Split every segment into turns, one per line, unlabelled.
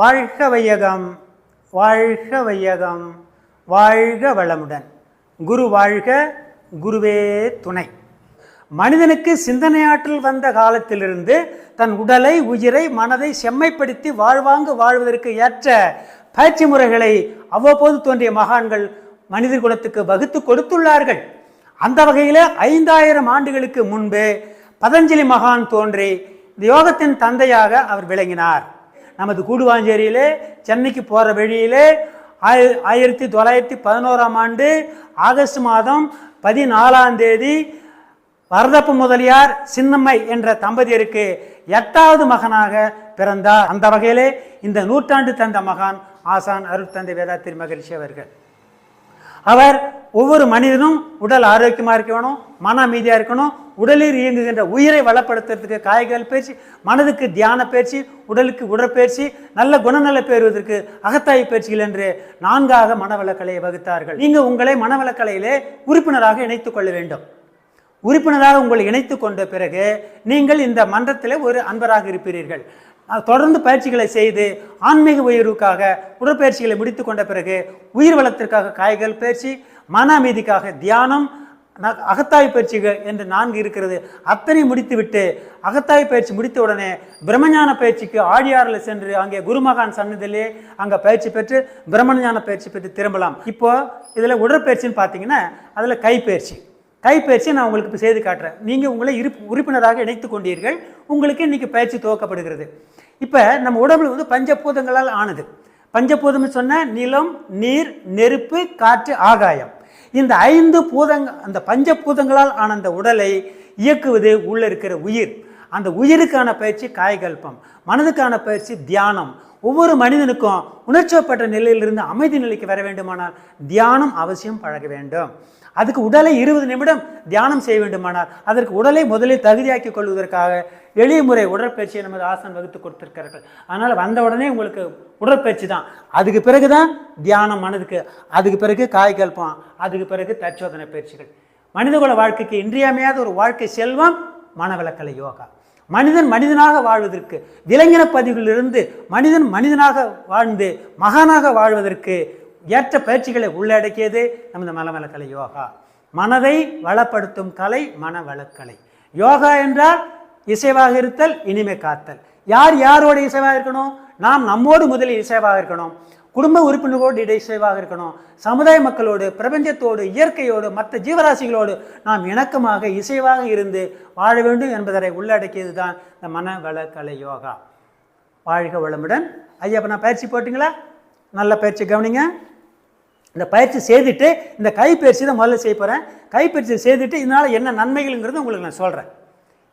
வாழ்க வையகம் வாழ்க வையகம் வாழ்க வளமுடன். குரு வாழ்க குருவே துணை. மனிதனுக்கு சிந்தனையாற்றல் வந்த காலத்திலிருந்து தன் உடலை உயிரை மனதை செம்மைப்படுத்தி வாழ்வாங்கு வாழ்வதற்கு ஏற்ற பயிற்சி முறைகளை அவ்வப்போது தோன்றிய மகான்கள் மனித குலத்துக்கு வகுத்து கொடுத்துள்ளார்கள். அந்த வகையில் ஐந்தாயிரம் ஆண்டுகளுக்கு முன்பு பதஞ்சலி மகான் தோன்றி இந்த யோகத்தின் தந்தையாக அவர் விளங்கினார். நமது கூடுவாஞ்சேரியிலே சென்னைக்கு போகிற வழியிலே ஆய- ஆயிரத்தி தொள்ளாயிரத்தி பதினோராம் ஆண்டு ஆகஸ்ட் மாதம் பதினாலாம் தேதி வரதப்பு முதலியார் சின்னம்மை என்ற தம்பதியருக்கு எட்டாவது மகனாக பிறந்தார். அந்த வகையிலே இந்த நூற்றாண்டு தந்த மகான் ஆசான் அருட்தந்தை வேதாத்திரி மகிழ்ச்சி அவர்கள். அவர் ஒவ்வொரு மனிதனும் உடல் ஆரோக்கியமாக இருக்கணும் மன அமைதியாக இருக்கணும். உடலில் இயங்குகின்ற உயிரை வளப்படுத்துறதுக்கு காய்கறி பயிற்சி மனதுக்கு தியான பயிற்சி உடலுக்கு உடற்பயிற்சி நல்ல குணநல பெறுவதற்கு அகத்தாய் பயிற்சிகள் என்று நான்காக மனவளக்கலையை வகுத்தார்கள். நீங்கள் உங்களை மனவளக்கலையிலே உறுப்பினராக இணைத்துக் கொள்ள வேண்டும். உறுப்பினராக உங்களை இணைத்து கொண்ட பிறகு நீங்கள் இந்த மன்றத்தில் ஒரு அன்பராக இருப்பீர்கள். தொடர்ந்து பயிற்சிகளை செய்து ஆன்மீக உயர்வுக்காக உடற்பயிற்சிகளை முடித்து கொண்ட பிறகு உயிர் வளத்திற்காக காய்கள் பயிற்சி மன அமைதிக்காக தியானம் அகத்தாய் பயிற்சிகள் என்று நான்கு இருக்கிறது. அத்தனை முடித்துவிட்டு அகத்தாய் பயிற்சி முடித்த உடனே பிரம்மஞான பயிற்சிக்கு ஆழியாறில் சென்று அங்கே குருமகான் சன்னதியிலே அங்கே பயிற்சி பெற்று பிரம்மஞான பயிற்சி பெற்று திரும்பலாம். இப்போ இதில் உடற்பயிற்சின்னு பார்த்தீங்கன்னா அதில் கைப்பயிற்சி. கைப்பயிற்சி நான் உங்களுக்கு இப்போ செய்து காட்டுறேன். நீங்கள் உங்களை இருப்பு உறுப்பினராக இணைத்து கொண்டீர்கள். உங்களுக்கு இன்னைக்கு பயிற்சி துவக்கப்படுகிறது. இப்போ நம்ம உடம்புல வந்து பஞ்சபூதங்களால் ஆனது. பஞ்சபூதம்னு சொன்ன நிலம் நீர் நெருப்பு காற்று ஆகாயம். இந்த ஐந்து பூதங்க அந்த பஞ்ச பூதங்களால் ஆன அந்த உடலை இயக்குவது உள்ள இருக்கிற உயிர். அந்த உயிருக்கான பயிற்சி காயகல்பம் மனதுக்கான பயிற்சி தியானம் ஒவ்வொரு மனிதனுக்கும் உணர்ச்சப்பட்ட நிலையிலிருந்து அமைதி நிலைக்கு வர வேண்டுமானால் தியானம் அவசியம் பழக வேண்டும். அதுக்கு உடலை இருபது நிமிடம் தியானம் செய்ய வேண்டுமானால் அதற்கு உடலை முதலில் தகுதியாக்கி கொள்வதற்காக எளிய முறை உடற்பயிற்சியை நமது ஆசன் வகுத்து கொடுத்திருக்கிறார்கள். அதனால் வந்த உடனே உங்களுக்கு உடற்பயிற்சி தான். அதுக்கு பிறகு தான் தியானம் மனதுக்கு அதுக்கு பிறகு காய்கல்பம் அதுக்கு பிறகு தற்சோதனை பயிற்சிகள். மனிதகுல வாழ்க்கைக்கு இன்றியமையாத ஒரு வாழ்க்கை செல்வம் மனவிளக்கலை யோகா. மனிதன் மனிதனாக வாழ்வதற்கு. விலங்கின பதிவிலிருந்து மனிதன் மனிதனாக வாழ்ந்து மகானாக வாழ்வதற்கு ஏற்ற பயிற்சிகளை உள்ளடக்கியது நமது மனவளக்கலை யோகா. மனதை வளப்படுத்தும் கலை மனவளக்கலை யோகா என்றால் இசைவாக இருத்தல் இனிமை காத்தல். யார் யாரோட இசைவாக இருக்கணும்? நாம் நம்மோடு முதலில் இசைவாக இருக்கணும். குடும்ப உறுப்பினர்களோடு இடை இசைவாக இருக்கணும். சமுதாய மக்களோடு பிரபஞ்சத்தோடு இயற்கையோடு மற்ற ஜீவராசிகளோடு நாம் இணக்கமாக இசைவாக இருந்து வாழ வேண்டும் என்பதை உள்ளடக்கியது தான் இந்த மனவளக்கலை யோகா வாழ்க வளமுடன். ஐயா இப்போ நான் பயிற்சி போட்டிங்களா? நல்ல பயிற்சி கவனிங்க. இந்த பயிற்சி செய்துட்டு இந்த கைப்பயிற்சி தான் முதல்ல செய்ய போகிறேன் கைப்பயிற்சி செய்துட்டு இதனால் என்ன நன்மைகள்ங்கிறது உங்களுக்கு நான் சொல்கிறேன்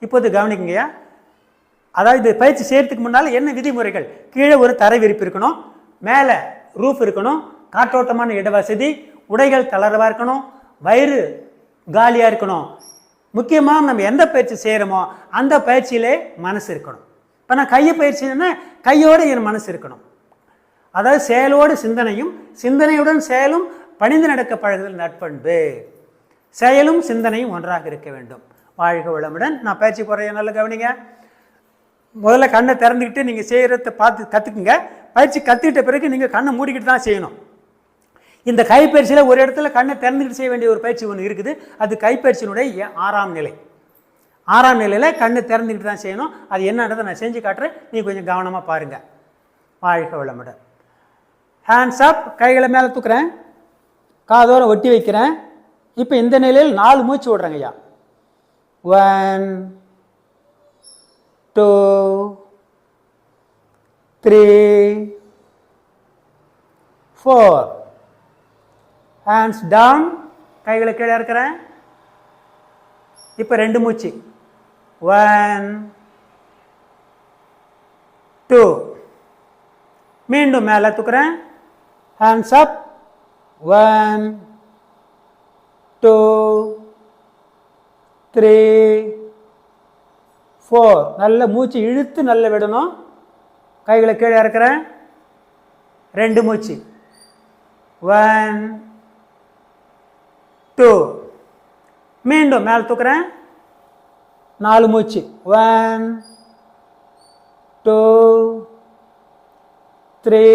இப்போது கவனிக்குங்கய்யா. அதாவது இந்த பயிற்சி செய்கிறதுக்கு முன்னால் என்ன விதிமுறைகள்? கீழே ஒரு தரை விரிப்பு இருக்கணும். மேலே ரூஃப் இருக்கணும். காற்றோட்டமான இட வசதி உடைகள் தளர்வாக இருக்கணும். வயிறு காலியாக இருக்கணும். முக்கியமாக நம்ம எந்த பயிற்சி செய்கிறோமோ அந்த பயிற்சியிலே மனசு இருக்கணும். இப்போ நான் கையை பயிற்சினா கையோடு என் மனசு இருக்கணும். அதாவது செயலோடு சிந்தனையும் சிந்தனையுடன் செயலும் பணிந்து நடக்க பழகுதல் நட்பண்பு செயலும் சிந்தனையும் ஒன்றாக இருக்க வேண்டும். வாழ்க வளமுடன். நான் பயிற்சி குறைய நல்ல கவனிங்க. முதல்ல கண்ணை திறந்துக்கிட்டு நீங்கள் செய்கிறத பார்த்து கற்றுக்குங்க பயிற்சி கற்றுக்கிட்ட பிறகு நீங்கள் கண்ணை மூடிக்கிட்டு தான் செய்யணும். இந்த கைப்பயிற்சியில் ஒரு இடத்துல கண்ணை திறந்துக்கிட்டு செய்ய வேண்டிய ஒரு பயிற்சி ஒன்று இருக்குது. அது கைப்பயிற்சியினுடைய ஆறாம் நிலை. ஆறாம் நிலையில் கண்ணை திறந்துக்கிட்டு தான் செய்யணும். அது என்னன்றதை நான் செஞ்சு காட்டுறேன். நீங்கள் கொஞ்சம் கவனமாக பாருங்கள் வாழ்க வளமுடன். ஹேண்ட்ஸ் அப் கைகளை மேலே தூக்குறேன். காதோரம் ஒட்டி வைக்கிறேன். இப்போ இந்த நிலையில் நாலு மூச்சு விடுறேங்க ஐயா. One two three four hands down கைகளை கீழே இருக்கிறேன் இப்போ ரெண்டு மூச்சு. ஒன் டூ மீண்டும் மேலே தூக்குறேன். Hands up one two three four நல்ல மூச்சு இழுத்து நல்ல விடணும். கைகளை கீழே இறக்குறேன். ரெண்டு மூச்சு. ஒன் டூ மீண்டும் மேலே தூக்குறேன். நாலு மூச்சு. One two three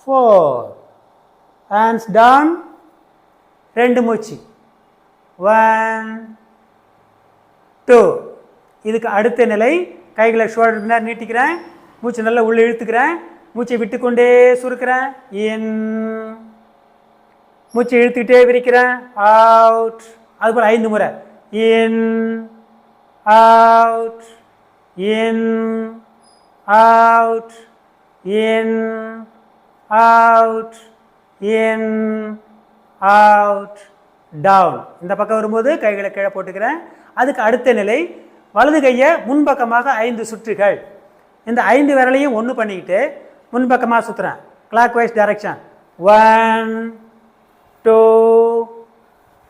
four hands down ரெண்டு மூச்சு. ஒன் டூ இதுக்கு அடுத்த நிலை கைகளை ஷோல்டர் பின்னாடி நீட்டிக்கிறேன். மூச்சு நல்லா உள்ளே இழுத்துக்கிறேன். மூச்சை விட்டுக்கொண்டே சுருக்கிறேன். இன் மூச்சை இழுத்துக்கிட்டே விரிக்கிறேன். அவுட் அதுபோல் ஐந்து முறை. In out in out in out in out down இந்த பக்கம் வரும்போது கைகளை கீழே போட்டுக்கிறேன். அதுக்கு அடுத்த நிலை வலது கையை முன்பக்கமாக ஐந்து சுற்றுகள். இந்த ஐந்து விரலையும் ஒன்று பண்ணிக்கிட்டு முன்பக்கமாக சுற்றுறேன் clockwise direction one two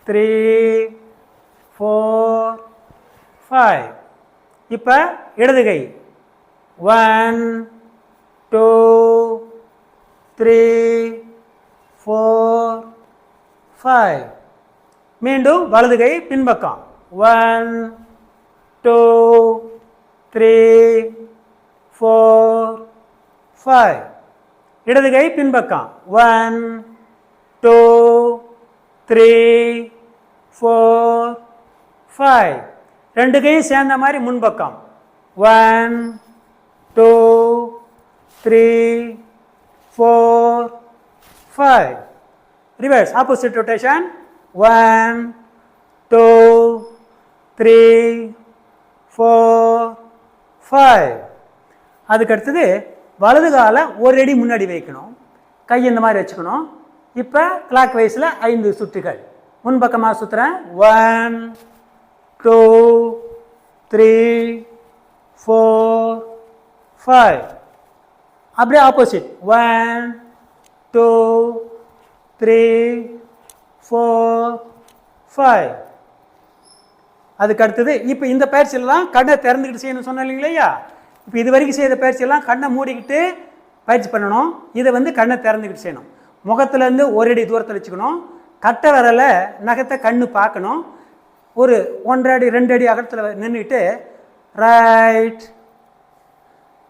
three four five இப்போ இடது கை. One two three four five மீண்டும் வலது கை பின்பக்கம். One two, three four five இடது கை பின்பக்கம். One two three four five ரெண்டு கையும் சேர்ந்த மாதிரி முன்பக்கம். One two three four five reverse opposite rotation one two three four five அதுக்கு அடுத்தது வலது காலை ஒரு அடி முன்னாடி வைக்கணும். கை இந்த மாதிரி வச்சுக்கணும். இப்போ கிளாக் வைஸில் ஐந்து சுற்றுகள். முன்பக்கமாக சுற்றுறேன் one two three four five அப்படியே opposite one two three four five அதுக்கு அடுத்தது இப்போ இந்த பயிற்சியெல்லாம் கண்ணை திறந்துக்கிட்டு செய்யணும் சொன்னோம் இல்லையா? இப்போ இது வரைக்கும் செய்த பயிற்சியெல்லாம் கண்ணை மூடிக்கிட்டு பயிற்சி பண்ணணும். இதை வந்து கண்ணை திறந்துக்கிட்டு செய்யணும். முகத்துலேருந்து ஒரு அடி தூரத்தில் வச்சுக்கணும். கட்டை விரல நகத்தை கண்ணு பார்க்கணும். ஒரு ஒன்றரை அடி ரெண்டு அடி அகலத்தில் நின்றுட்டு ரைட்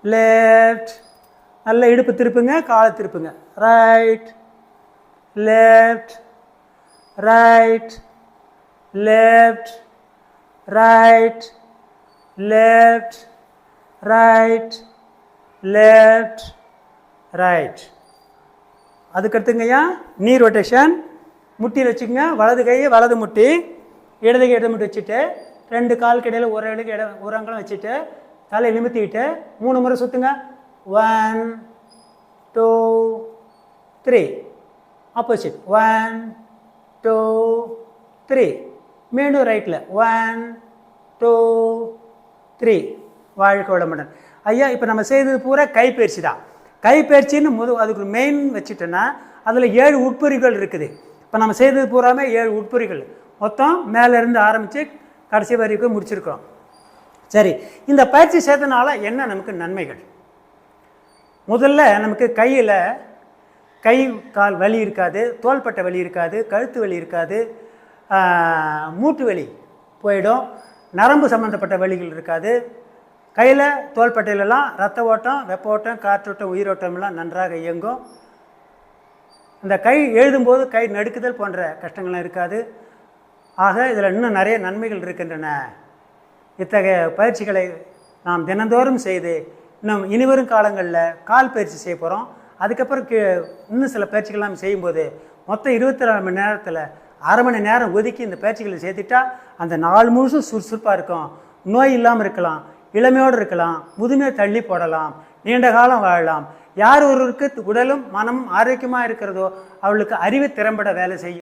லெஃப்ட் நல்ல இடுப்பு திருப்புங்க காலை திருப்புங்க. Right left right left right left right left right அதுக்கடுத்துங்கய்யா நீ ரொட்டேஷன் முட்டியில் வச்சுக்கோங்க. வலது கையை வலது முட்டி. இடது கை இடது முட்டி வச்சுட்டு ரெண்டு கால் இடையில ஒரு இடக்கு இட ஒரு அங்கலம் வச்சுட்டு தலையை நிமித்திக்கிட்டு மூணு முறை சுற்றுங்க one two three opposite one two three மீண்டும் ரைட்டில் ஒன் டூ த்ரீ வாழ்க்கை வளமுடன். ஐயா இப்போ நம்ம செய்தது பூரா கைப்பயிற்சி தான். கைப்பயிற்சின்னு முது அதுக்கு மெயின் வச்சுட்டோன்னா அதில் ஏழு உட்பொறிகள் இருக்குது. இப்போ நம்ம செய்தது பூராமே ஏழு உட்பொறிகள். மொத்தம் மேலேருந்து ஆரம்பித்து கடைசி வரைக்கும் முடிச்சிருக்கோம் சரி இந்த பயிற்சி செய்தனால என்ன நமக்கு நன்மைகள்? முதல்ல நமக்கு கையில் கை கால் வலி இருக்காது தோள்பட்டை வலி இருக்காது கழுத்து வலி இருக்காது மூட்டு வலி போயிடும். நரம்பு சம்மந்தப்பட்ட வழிகள் இருக்காது. கையில் தோள்பட்டையிலலாம் ரத்த ஓட்டம் வெப்ப ஓட்டம் காற்றோட்டம் உயிரோட்டம் எல்லாம் நன்றாக இயங்கும். இந்த கை எழுதும்போது கை நடுக்குதல் போன்ற கஷ்டங்கள்லாம் இருக்காது. ஆக இதில் இன்னும் நிறைய நன்மைகள் இருக்கின்றன. இத்தகைய பயிற்சிகளை நாம் தினந்தோறும் செய்து இன்னும் இனிவரும் காலங்களில் கால் பயிற்சி செய்ய போகிறோம் அதுக்கப்புறம் கீ இன்னும் சில பயிற்சிகள்லாம் செய்யும்போது மொத்தம் இருபத்தி நாலு மணி நேரத்தில் அரை மணி நேரம் ஒதுக்கி இந்த பயிற்சிகளை சேர்த்துட்டா அந்த நாள் முழுசும் சுறுசுறுப்பாக இருக்கும். நோய் இல்லாமல் இருக்கலாம் இளமையோடு இருக்கலாம் முதுமையை தள்ளி போடலாம் நீண்ட காலம் வாழலாம். யார் ஒருவருக்கு உடலும் மனமும் ஆரோக்கியமாக இருக்கிறதோ அவளுக்கு அறிவு திறம்பட வேலை செய்யும்.